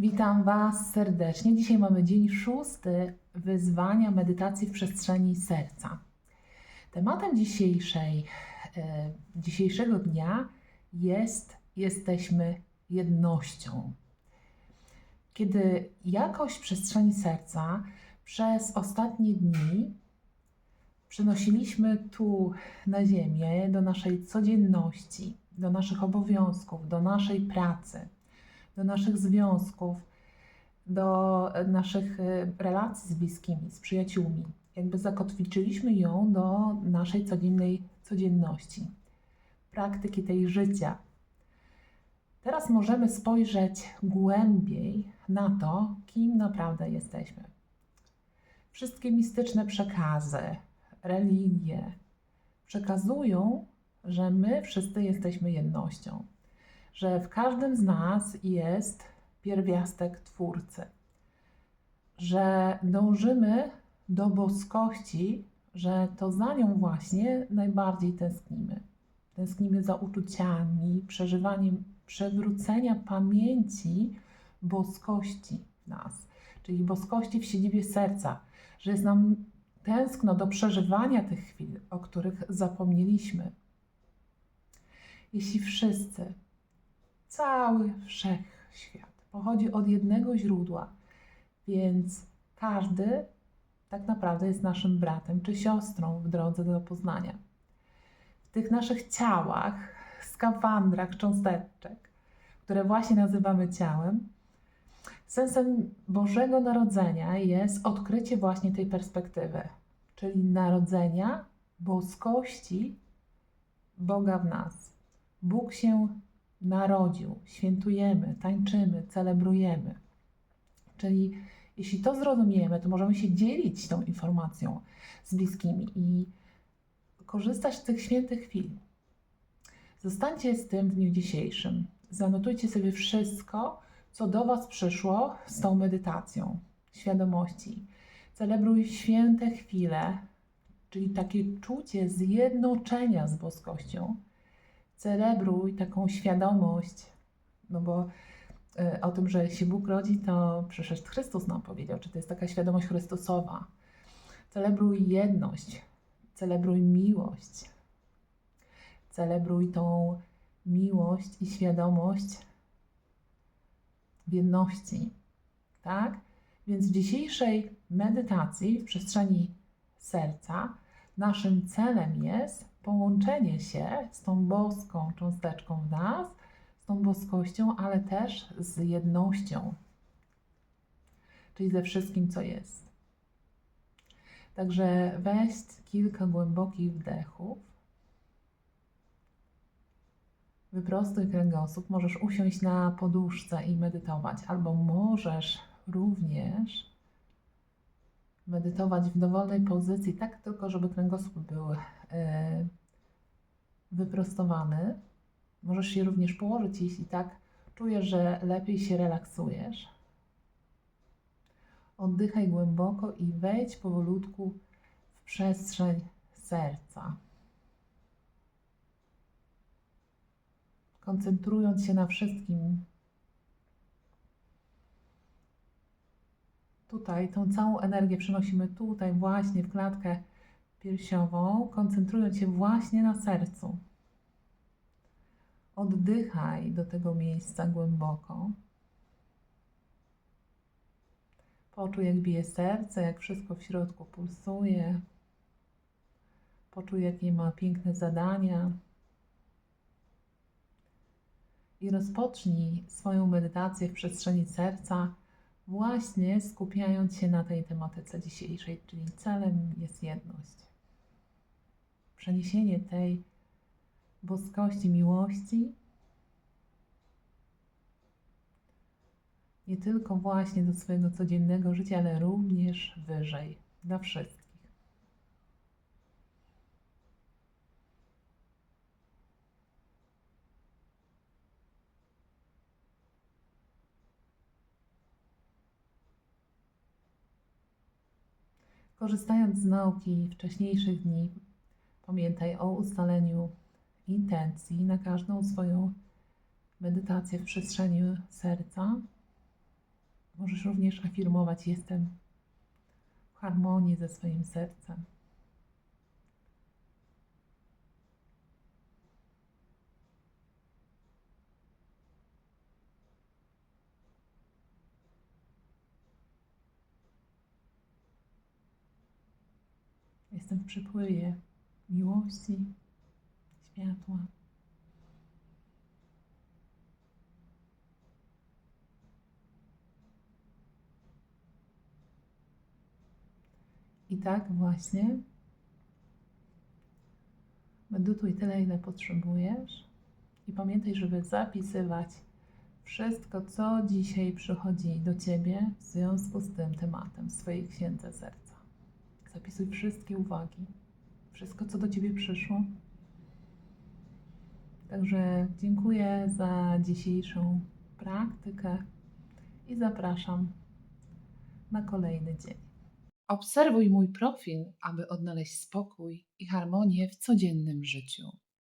Witam Was serdecznie. Dzisiaj mamy dzień szósty wyzwania medytacji w przestrzeni serca. Tematem dzisiejszej, e, dzisiejszego dnia jest jesteśmy jednością. Kiedy jakość przestrzeni serca przez ostatnie dni przenosiliśmy tu na Ziemię, do naszej codzienności, do naszych obowiązków, do naszej pracy, do naszych związków, do naszych e, relacji z bliskimi, z przyjaciółmi. Jakby zakotwiczyliśmy ją do naszej codziennej codzienności, praktyki tej życia. Teraz możemy spojrzeć głębiej na to, kim naprawdę jesteśmy. Wszystkie mistyczne przekazy, religie przekazują, że my wszyscy jesteśmy jednością że w każdym z nas jest pierwiastek Twórcy, że dążymy do boskości, że to za nią właśnie najbardziej tęsknimy. Tęsknimy za uczuciami, przeżywaniem przewrócenia pamięci boskości w nas, czyli boskości w siedzibie serca, że jest nam tęskno do przeżywania tych chwil, o których zapomnieliśmy. Jeśli wszyscy cały wszechświat pochodzi od jednego źródła, więc każdy tak naprawdę jest naszym bratem czy siostrą w drodze do poznania. W tych naszych ciałach, skafandrach cząsteczek, które właśnie nazywamy ciałem, sensem Bożego Narodzenia jest odkrycie właśnie tej perspektywy, czyli narodzenia boskości Boga w nas. Bóg się narodził, świętujemy, tańczymy, celebrujemy. Czyli jeśli to zrozumiemy, to możemy się dzielić tą informacją z bliskimi i korzystać z tych świętych chwil. Zostańcie z tym w dniu dzisiejszym. Zanotujcie sobie wszystko, co do Was przyszło z tą medytacją świadomości. Celebruj święte chwile, czyli takie czucie zjednoczenia z boskością celebruj taką świadomość, no bo y, o tym, że się Bóg rodzi, to przecież Chrystus nam powiedział, czy to jest taka świadomość Chrystusowa. Celebruj jedność, celebruj miłość, celebruj tą miłość i świadomość w jedności, tak? Więc w dzisiejszej medytacji w przestrzeni serca naszym celem jest połączenie się z tą boską cząsteczką w nas, z tą boskością, ale też z jednością, czyli ze wszystkim, co jest. Także weź kilka głębokich wdechów. Wyprostuj kręgosłup. Możesz usiąść na poduszce i medytować, albo możesz również medytować w dowolnej pozycji, tak tylko, żeby kręgosłup był wyprostowany. Możesz się również położyć, jeśli tak czujesz, że lepiej się relaksujesz. Oddychaj głęboko i wejdź powolutku w przestrzeń serca. Koncentrując się na wszystkim, tutaj tą całą energię przenosimy tutaj właśnie w klatkę piersiową, koncentrując się właśnie na sercu. Oddychaj do tego miejsca głęboko. Poczuj, jak bije serce, jak wszystko w środku pulsuje. Poczuj, jakie ma piękne zadania. I rozpocznij swoją medytację w przestrzeni serca właśnie skupiając się na tej tematyce dzisiejszej, czyli celem jest jedność. Przeniesienie tej boskości miłości nie tylko właśnie do swojego codziennego życia, ale również wyżej, dla wszystkich. Korzystając z nauki wcześniejszych dni, pamiętaj o ustaleniu intencji na każdą swoją medytację w przestrzeni serca. Możesz również afirmować: Jestem w harmonii ze swoim sercem. Jestem w przypływie miłości, światła. I tak właśnie medytuj tyle, ile potrzebujesz. I pamiętaj, żeby zapisywać wszystko, co dzisiaj przychodzi do ciebie w związku z tym tematem w swojej księdze serca. Zapisuj wszystkie uwagi, wszystko, co do ciebie przyszło. Także dziękuję za dzisiejszą praktykę i zapraszam na kolejny dzień. Obserwuj mój profil, aby odnaleźć spokój i harmonię w codziennym życiu.